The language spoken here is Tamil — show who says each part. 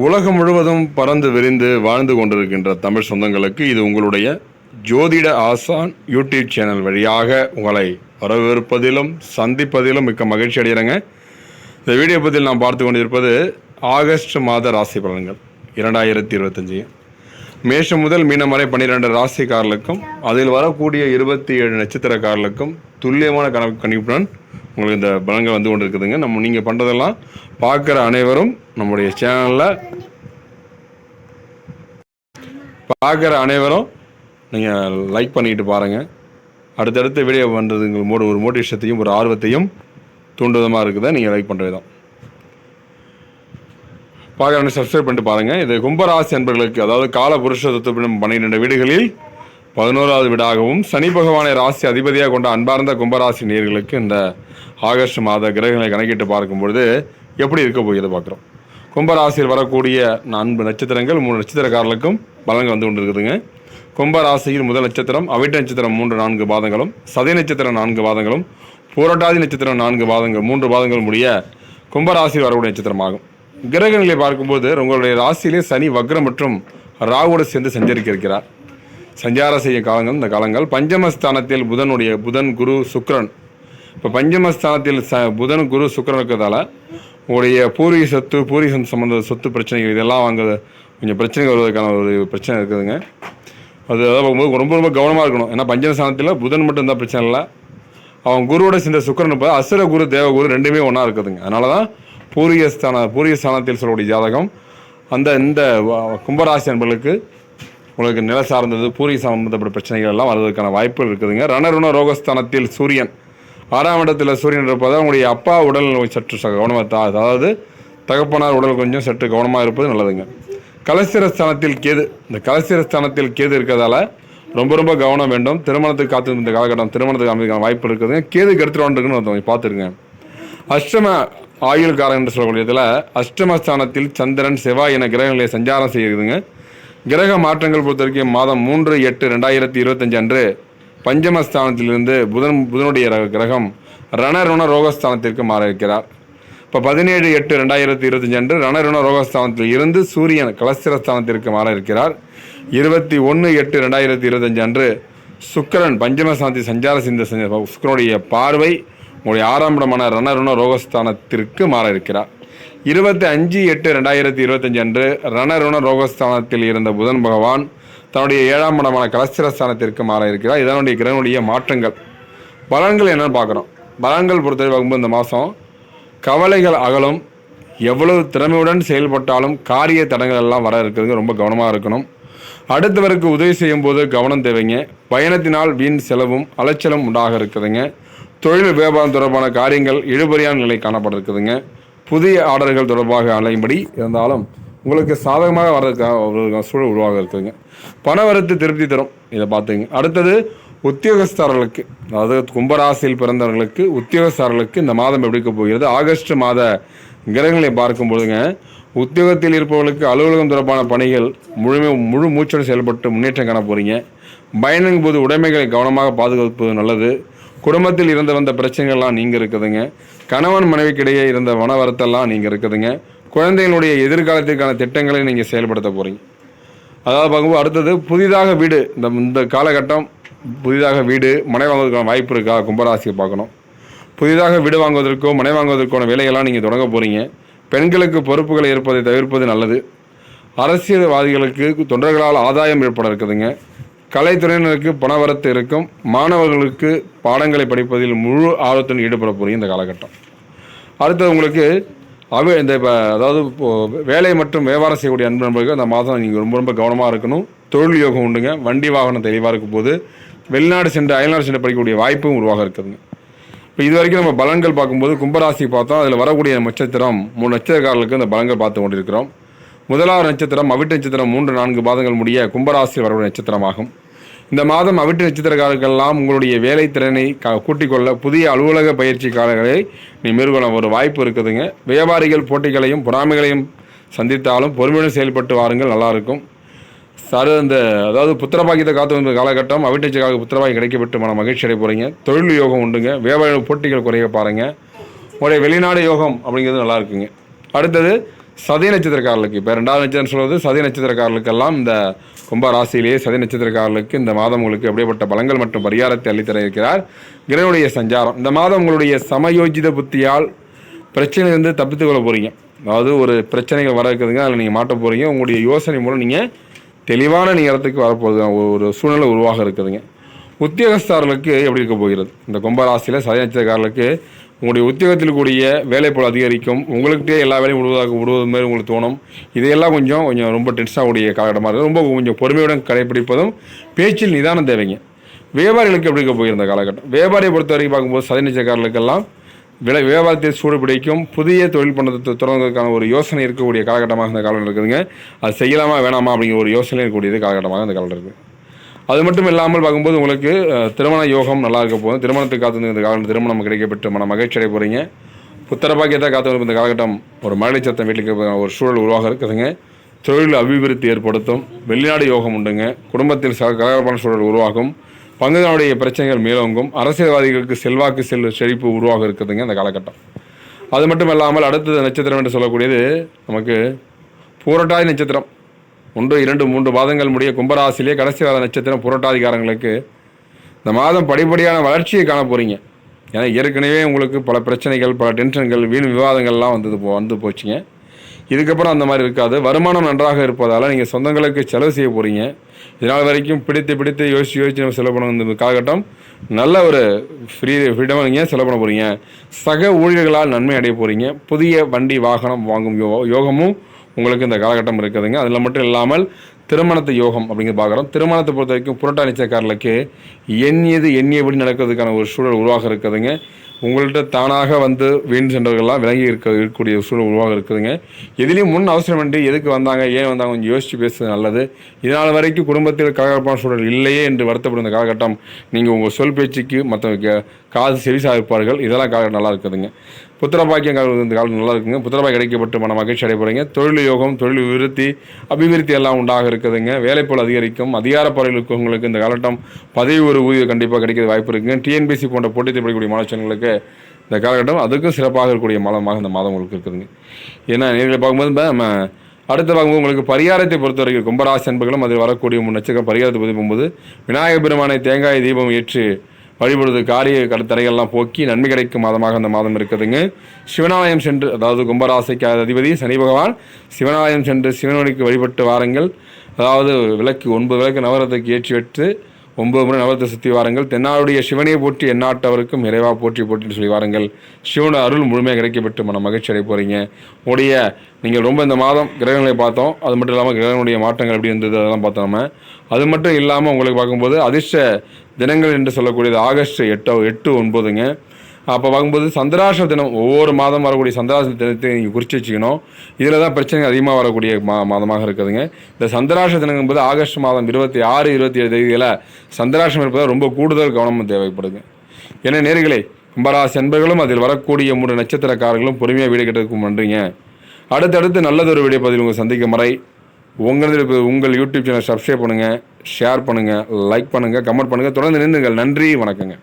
Speaker 1: உலகம் முழுவதும் பறந்து விரிந்து வாழ்ந்து கொண்டிருக்கின்ற தமிழ் சொந்தங்களுக்கு இது உங்களுடைய ஜோதிட ஆசான் யூடியூப் சேனல் வழியாக உங்களை வரவேற்பதிலும் சந்திப்பதிலும் மிக்க மகிழ்ச்சி அடைகிறேங்க. இந்த வீடியோ பற்றியில் நாம் பார்த்து கொண்டிருப்பது ஆகஸ்ட் மாத ராசி பலன்கள். இரண்டாயிரத்தி இருபத்தஞ்சி. மேஷம் முதல் மீனம் வரை பன்னிரெண்டு ராசிக்காரர்களுக்கும் அதில் வரக்கூடிய இருபத்தி ஏழு நட்சத்திரக்காரர்களுக்கும் துல்லியமான கணக்கு கணிப்புடன் உங்களுக்கு இந்த பலன்கள் வந்து கொண்டு இருக்குதுங்க நம்ம நீங்கள் பண்ணுறதெல்லாம் பார்க்குற அனைவரும் நம்முடைய சேனலில் பார்க்குற அனைவரும் நீங்கள் லைக் பண்ணிக்கிட்டு பாருங்கள் அடுத்தடுத்த வீடியோ பண்ணுறது உங்களுக்கு ஒரு மோட்டிவேஷத்தையும் ஒரு ஆர்வத்தையும் தூண்டுதமாக இருக்குதா. நீங்கள் லைக் பண்ணுற விதம் பார்க்குறவங்க சப்ஸ்கிரைப் பண்ணிட்டு பாருங்கள் இது கும்பராசி என்பர்களுக்கு அதாவது கால புருஷ தத்துவம் பன்னிரெண்டு வீடுகளில் பதினோராவது வீடாகவும் சனி பகவானை ராசி அதிபதியாக கொண்ட அன்பார்ந்த கும்பராசி நேர்களுக்கு இந்த ஆகஸ்ட் மாத கிரகங்களை கணக்கிட்டு பார்க்கும்பொழுது எப்படி இருக்க போகிறது பார்க்குறோம். கும்பராசியில் வரக்கூடிய நான்கு நட்சத்திரங்கள் மூணு நட்சத்திரக்காரர்களுக்கும் பலன்கள் வந்து கொண்டு இருக்குதுங்க கும்பராசியில் முதல் நட்சத்திரம் அவிட்ட நட்சத்திரம் மூன்று நான்கு பாதங்களும் சதை நட்சத்திரம் நான்கு பாதங்களும் போராட்டாதி நட்சத்திரம் நான்கு பாதங்கள் மூன்று பாதங்கள் முடிய கும்பராசியில் வரக்கூடிய நட்சத்திரமாகும். கிரகங்களை பார்க்கும்போது உங்களுடைய ராசியிலே சனி வக்ரம் மற்றும் ராகுவோடு சேர்ந்து சஞ்சரிக்க இருக்கிறார். சஞ்சார செய்ய காலங்கள் இந்த காலங்கள். பஞ்சமஸ்தானத்தில் புதனுடைய புதன் குரு சுக்கரன். இப்போ பஞ்சமஸ்தானத்தில் ச புதன் குரு சுக்கரன் இருக்கிறதால உங்களுடைய பூர்வீக சொத்து பூர்வீகம் சம்மந்த சொத்து பிரச்சனைகள் இதெல்லாம் வாங்க கொஞ்சம் பிரச்சனைகள் வருவதற்கான ஒரு பிரச்சனை இருக்குதுங்க. அது அதாவது பார்க்கும்போது ரொம்ப ரொம்ப கவனமாக இருக்கணும். ஏன்னா பஞ்சமஸ்தானத்தில் புதன் மட்டும் இருந்தால் பிரச்சனை இல்லை. அவன் குருவோட சேர்ந்த சுக்கிரன் இப்போ அசுர குரு தேவகுரு ரெண்டுமே ஒன்றா இருக்குதுங்க. அதனால தான் பூர்வீக ஸ்தான பூர்வீக ஸ்தானத்தில் சொல்லக்கூடிய ஜாதகம் அந்த இந்த கும்பராசி என்பர்களுக்கு உங்களுக்கு நில சார்ந்தது பூரி சம்பந்தப்பட்ட பிரச்சனைகள் எல்லாம் வருவதற்கான வாய்ப்புகள் இருக்குதுங்க. ரணருண ரோகஸ்தானத்தில் சூரியன். ஆறாம் இடத்தில் சூரியன் இருப்பதால் உங்களுடைய அப்பா உடல் சற்று ச- அதாவது தகப்பனார் உடல் கொஞ்சம் சற்று கவனமாக இருப்பது நல்லதுங்க. கலசிரஸ்தானத்தில் கேது. இந்த கலசிரஸ்தானத்தில் கேது இருக்கிறதால ரொம்ப ரொம்ப கவனம் வேண்டும். திருமணத்துக்கு காத்து இந்த காலகட்டம் திருமணத்துக்கு அமைதிக்கான வாய்ப்பு இருக்குதுங்க. கேதுக்கு எடுத்துகிட்டு வந்துருக்குன்னு ஒருத்தவங்க பார்த்துருங்க அஷ்டம ஆயுள்காரன் என்று சொல்லக்கூடியதில் அஷ்டமஸ்தானத்தில் சந்திரன் செவ்வாய் என கிரகங்களை சஞ்சாரம் செய்யுதுங்க கிரக மாற்றங்கள் பொறுத்த வரைக்கும் மாதம் மூன்று எட்டு ரெண்டாயிரத்தி இருபத்தஞ்சு அன்று பஞ்சமஸ்தானத்திலிருந்து புதன் புதனுடைய கிரகம் ரணருண ரோகஸ்தானத்திற்கு மாற இருக்கிறார் இப்போ பதினேழு எட்டு ரெண்டாயிரத்தி இருபத்தஞ்சு அன்று ரணருண ரோகஸ்தானத்தில் இருந்து சூரியன் கலஸ்திரஸ்தானத்திற்கு மாற இருக்கிறார் இருபத்தி ஒன்று எட்டு ரெண்டாயிரத்தி இருபத்தஞ்சு அன்று சுக்கரன் பஞ்சமஸ்தானத்தில் சஞ்சார சிந்த சுக்கரனுடைய பார்வை உங்களுடைய ஆறாம் இடமான ரணருண ரோகஸ்தானத்திற்கு மாற இருக்கிறார் இருபத்தி அஞ்சு எட்டு ரெண்டாயிரத்தி இருபத்தஞ்சு அன்று ரணருண ரோகஸ்தானத்தில் இருந்த புதன் பகவான் தன்னுடைய ஏழாம் இடமான கலஸ்திரஸ்தானத்திற்கு மாற இருக்கிறார். இதனுடைய கிரகனுடைய மாற்றங்கள். பலன்கள் என்னன்னு பார்க்குறோம் பலன்கள் பொறுத்தவரை பார்க்கும்போது இந்த மாதம் கவலைகள் அகலும். எவ்வளவு திறமையுடன் செயல்பட்டாலும் காரிய தடங்கள் எல்லாம் வர இருக்கிறது. ரொம்ப கவனமாக இருக்கணும். அடுத்தவருக்கு உதவி செய்யும் போது கவனம் தேவைங்க. பயணத்தினால் வீண் செலவும் அலைச்சலும் உண்டாக இருக்குதுங்க. தொழில் வியாபாரம் தொடர்பான காரியங்கள் இழுபறியான நிலை காணப்பட இருக்குதுங்க புதிய ஆர்டர்கள் தொடர்பாக அலையும்படி இருந்தாலும் உங்களுக்கு சாதகமாக வர்றதுக்காக ஒரு சூழல் உருவாக இருக்குதுங்க பணவரத்து திருப்தி தரும் இதை பார்த்துங்க அடுத்தது உத்தியோகஸ்தாரர்களுக்கு அதாவது கும்பராசியில் பிறந்தவர்களுக்கு உத்தியோகஸ்தர்களுக்கு இந்த மாதம் எப்படி இருக்க போகிறது? ஆகஸ்ட் மாத கிரகங்களை பார்க்கும் பொழுதுங்க உத்தியோகத்தில் இருப்பவர்களுக்கு அலுவலகம் தொடர்பான பணிகள் முழுமை முழு மூச்சோடு செயல்பட்டு முன்னேற்றம் காண போகிறீங்க பயணங்கும் போது உடைமைகளை கவனமாக பாதுகாப்பது நல்லது. குடும்பத்தில் இருந்து வந்த பிரச்சனைகள்லாம் நீங்கள் இருக்குதுங்க கணவன் மனைவிக்கிடையே இருந்த வனவரத்தெல்லாம் நீங்கள் இருக்குதுங்க குழந்தைகளுடைய எதிர்காலத்திற்கான திட்டங்களை நீங்கள் செயல்படுத்த போகிறீங்க அதாவது பார்க்கும்போது அடுத்தது புதிதாக வீடு இந்த இந்த காலகட்டம் புதிதாக வீடு மனை வாங்குவதற்கான வாய்ப்பு இருக்கா? கும்பராசியை பார்க்கணும். புதிதாக வீடு வாங்குவதற்கோ மனை வாங்குவதற்கான வேலையெல்லாம் நீங்கள் தொடங்க போகிறீங்க பெண்களுக்கு பொறுப்புகளை ஏற்பதை தவிர்ப்பது நல்லது. அரசியல்வாதிகளுக்கு தொண்டர்களால் ஆதாயம் ஏற்பட இருக்குதுங்க. கலைத்துறையினருக்கு பணவரத்து இருக்கும். மாணவர்களுக்கு பாடங்களை படிப்பதில் முழு ஆர்வத்துடன் ஈடுபட போகிறீங்க இந்த காலகட்டம். அடுத்தது உங்களுக்கு அவ இந்த இப்போ அதாவது இப்போது வேலை மற்றும் வியாபாரம் செய்யக்கூடிய அன்பு நண்பர்களுக்கு அந்த மாதம் நீங்கள் ரொம்ப ரொம்ப கவனமாக இருக்கணும். தொழில் யோகம் உண்டுங்க. வண்டி வாகனம் தெளிவாக இருக்கும் போது வெளிநாடு சென்று அயல்நாடு சென்று படிக்கக்கூடிய வாய்ப்பும் உருவாக இருக்குதுங்க. இப்போ இது வரைக்கும் நம்ம பலன்கள் பார்க்கும்போது கும்பராசி பார்த்தோம் அதில் வரக்கூடிய நட்சத்திரம் மூணு நட்சத்திரக்காரர்களுக்கு இந்த பலன்கள் பார்த்து கொண்டிருக்கிறோம். முதலாவது நட்சத்திரம் அவிட்ட நட்சத்திரம் மூன்று நான்கு பாதங்கள் முடிய கும்பராசியில் வரக்கூடிய நட்சத்திரமாகும். இந்த மாதம் அவிட்டு நட்சத்திரக்காரர்களெல்லாம் உங்களுடைய வேலை திறனை க புதிய அலுவலக பயிற்சிக்காரர்களை நீ மேற்கொள்ள ஒரு வாய்ப்பு இருக்குதுங்க. வியாபாரிகள் போட்டிகளையும் பொறாமைகளையும் சந்தித்தாலும் பொறுமையுடன் செயல்பட்டு வாருங்கள் நல்லாயிருக்கும். சார் இந்த அதாவது புத்திரபாக்கியத்தை காத்து வந்த காலகட்டம் அவிட்டச்சுக்காக புத்திரபாக்கி கிடைக்கப்பட்டு மன மகிழ்ச்சி அடைய போகிறீங்க தொழில் யோகம் உண்டுங்க. வியாபார போட்டிகள் குறைய பாருங்கள் உங்களுடைய வெளிநாடு யோகம் அப்படிங்கிறது நல்லா இருக்குங்க. அடுத்தது சதய நட்சத்திரக்காரர்களுக்கு இப்போ ரெண்டாவது நட்சத்திரம் சொல்வது சதய நட்சத்திரக்காரர்களுக்கெல்லாம் இந்த கும்ப ராசியிலேயே சதய நட்சத்திரக்காரர்களுக்கு இந்த மாதம் உங்களுக்கு எப்படிப்பட்ட பலங்கள் மற்றும் பரிகாரத்தை அளித்தர இருக்கிறார். கிரகனுடைய சஞ்சாரம். இந்த மாதம் உங்களுடைய சமயோஜித புத்தியால் பிரச்சனையிலிருந்து தப்பித்து கொள்ள போகிறீங்க அதாவது ஒரு பிரச்சனைகள் வர இருக்குதுங்க அதில் நீங்கள் மாட்ட போகிறீங்க உங்களுடைய யோசனை மூலம் நீங்கள் தெளிவான நேரத்துக்கு வரப்போகுது ஒரு சூழ்நிலை உருவாக இருக்குதுங்க. உத்தியோகஸ்தாரர்களுக்கு எப்படி இருக்க போகிறது? இந்த கும்பராசியில் சதய உங்களுடைய உத்தியோகத்தில் கூடிய வேலைப்போல் அதிகரிக்கும். உங்களுக்கிட்டே எல்லா வேலையும் விடுவதாக விடுவது மாதிரி உங்களுக்கு தோணும். இதையெல்லாம் கொஞ்சம் கொஞ்சம் ரொம்ப டென்ஷனாக கூடிய காலகட்டமாக இருக்குது ரொம்ப கொஞ்சம் பொறுமையுடன் கடைப்பிடிப்பதும் பேச்சில் நிதானம் தேவைங்க. வியாபாரிகளுக்கு எப்படி இருக்க போகிற காலகட்டம்? வியாபாரியை பொறுத்த வரைக்கும் பார்க்கும்போது சதய விலை வியாபாரத்தை சூடு பிடிக்கும். புதிய தொழில் பண்ணத்தை தொடங்குவதற்கான ஒரு யோசனை இருக்கக்கூடிய காலகட்டமாக இந்த காலம் இருக்குதுங்க. அது செய்யலாமா வேணாமா அப்படிங்கிற ஒரு யோசனை இருக்கக்கூடியது காலகட்டமாக இந்த காலம் இருக்குது. அது மட்டும் இல்லாமல் பார்க்கும்போது உங்களுக்கு திருமண யோகம் நல்லா இருக்க போகுது. திருமணத்துக்கு காத்து இந்த காலம் திருமணம் கிடைக்கப்பட்டு மன மகிழ்ச்சி அடைய போகிறீங்க புத்திர பாக்கியத்தை காத்து இந்த காலகட்டம் ஒரு மழை சத்தம் வீட்டுக்கு ஒரு சூழல் உருவாக இருக்குதுங்க. தொழில் அபிவிருத்தி ஏற்படுத்தும். வெளிநாடு யோகம் உண்டுங்க. குடும்பத்தில் ச கலகலப்பான சூழல் உருவாகும். பங்குகளுடைய பிரச்சனைகள் மேலோங்கும். அரசியல்வாதிகளுக்கு செல்வாக்கு செல் செழிப்பு உருவாக இருக்குதுங்க இந்த காலகட்டம். அது மட்டும் இல்லாமல் அடுத்தது நட்சத்திரம் என்று சொல்லக்கூடியது நமக்கு பூரட்டாதி நட்சத்திரம். ஒன்று இரண்டு மூன்று மாதங்கள் முடிய கும்பராசிலே கடைசி வார நட்சத்திரம் புரட்டாதிகாரங்களுக்கு இந்த மாதம் படிப்படியான வளர்ச்சியை காண போகிறீங்க ஏன்னா ஏற்கனவே உங்களுக்கு பல பிரச்சனைகள் பல டென்ஷன்கள் வீண் விவாதங்கள்லாம் வந்தது போ வந்து போச்சுங்க. இதுக்கப்புறம் அந்த மாதிரி இருக்காது. வருமானம் நன்றாக இருப்பதால் நீங்கள் சொந்தங்களுக்கு செலவு செய்ய போகிறீங்க இதனால் வரைக்கும் பிடித்து பிடித்து யோசிச்சு யோசிச்சு நம்ம செலவு பண்ண இந்த காலகட்டம் நல்ல ஒரு ஃப்ரீ ஃப்ரீடமாக நீங்கள் செலவு பண்ண போகிறீங்க சக ஊழியர்களால் நன்மை அடைய போகிறீங்க புதிய வண்டி வாகனம் வாங்கும் யோ யோகமும் உங்களுக்கு இந்த காலகட்டம் இருக்குதுங்க. அதில் மட்டும் இல்லாமல் திருமணத்து யோகம் அப்படிங்கிற பார்க்குறோம் திருமணத்தை பொறுத்த வரைக்கும் புரட்டாணிச்சக்காரர்களுக்கு எண்ணியது எண்ணியபடி நடக்கிறதுக்கான ஒரு சூழல் உருவாக இருக்குதுங்க. உங்கள்கிட்ட தானாக வந்து வீண் சென்றவர்கள்லாம் விளங்கி இருக்க இருக்கக்கூடிய சூழல் உருவாக இருக்குதுங்க. எதுலேயும் முன் அவசரமின்றி எதுக்கு வந்தாங்க ஏன் வந்தாங்க கொஞ்சம் யோசித்து பேசுறது நல்லது. இதனால் வரைக்கும் குடும்பத்தில் கலகலப்பான சூழல் இல்லையே என்று வருத்தப்படும் இந்த காலகட்டம் நீங்கள் உங்கள் சொல் பேச்சுக்கு மற்றவங்க காது செவிசாக இருப்பார்கள். இதெல்லாம் காலகட்டம் நல்லா இருக்குதுங்க. புத்திரபாக்கியம் கால இந்த காலம் நல்லா இருக்குங்க. புத்திரபாய் கிடைக்கப்பட்டு மன மகிழ்ச்சி அடைய தொழில் யோகம் தொழில் விருத்தி அபிவிருத்தி எல்லாம் உண்டாக இருக்குதுங்க. வேலைப்போல் அதிகரிக்கும். அதிகார பறவைகளுக்கு உங்களுக்கு இந்த காலகட்டம் பதவி ஒரு ஊதியம் கண்டிப்பாக கிடைக்கிற வாய்ப்பு இருக்குங்க. டிஎன்பிசி போன்ற போட்டித் படிக்கக்கூடிய மாணவர்களுக்கு இந்த காலகட்டம் அதுக்கும் சிறப்பாக இருக்கக்கூடிய மாதமாக இந்த மாதம் உங்களுக்கு இருக்குதுங்க ஏன்னா நேரில் பார்க்கும்போது நம்ம அடுத்து பார்க்கும்போது உங்களுக்கு பரிகாரத்தை பொறுத்த வரைக்கும் கும்பராசி அன்பர்களும் அதில் வரக்கூடிய முன் பரிகாரத்தை பற்றி போகும்போது விநாயகர் பெருமானை தேங்காய் தீபம் ஏற்றி வழிபடுவது காரிய கட போக்கி நன்மை கிடைக்கும் மாதமாக அந்த மாதம் இருக்குதுங்க சிவனாலயம் சென்று அதாவது கும்பராசிக்கு அதிபதி சனி பகவான் சிவனாலயம் சென்று சிவனுக்கு வழிபட்டு வாருங்கள். அதாவது விளக்கு ஒன்பது விளக்கு நவரத்துக்கு ஏற்றி விட்டு ஒன்பது முறை நவரத்தை சுற்றி வாருங்கள். தென்னாருடைய சிவனையை போற்றி எந்நாட்டவருக்கும் இறைவா போற்றி போற்றின்னு சொல்லி வாருங்கள். சிவனோட அருள் முழுமையாக கிடைக்கப்பட்டு மன மகிழ்ச்சி அடைய போகிறீங்க உடைய நீங்கள் ரொம்ப இந்த மாதம் கிரகங்களை பார்த்தோம். அது மட்டும் இல்லாமல் கிரகங்களுடைய மாற்றங்கள் எப்படி இருந்தது அதெல்லாம் பார்த்தோம் நம்ம. அது மட்டும் இல்லாமல் உங்களுக்கு பார்க்கும்போது அதிர்ஷ்ட தினங்கள் என்று சொல்லக்கூடியது ஆகஸ்ட் எட்டோ எட்டு ஒன்பதுங்க. அப்போ பார்க்கும்போது சந்திராஷ்ட தினம் ஒவ்வொரு மாதம் வரக்கூடிய சந்திராஷ்ட தினத்தை நீங்கள் குறித்து வச்சுக்கணும். இதில் தான் பிரச்சனை அதிகமாக வரக்கூடிய மா மாதமாக இருக்குதுங்க. இந்த சந்திராஷ்ட தினங்கும்போது ஆகஸ்ட் மாதம் இருபத்தி ஆறு இருபத்தி ஏழு தேதியில் சந்திராஷ்டம் இருப்பதால் ரொம்ப கூடுதல் கவனம் தேவைப்படுங்க ஏன்னா நேர்களே கும்பராசி அன்பர்களும் அதில் வரக்கூடிய மூன்று நட்சத்திரக்காரர்களும் பொறுமையாக வீடு கட்டுறதுக்கு பண்ணுறீங்க அடுத்தடுத்து நல்லதொரு வீடியோ பதில் உங்கள் சந்திக்கும் முறை. உங்களது உங்கள் யூடியூப் சேனல் சப்ஸ்கிரைப் பண்ணுங்கள் ஷேர் பண்ணுங்கள் லைக் பண்ணுங்கள் கமெண்ட் பண்ணுங்கள் தொடர்ந்து நின்றுங்கள் நன்றி வணக்கங்க.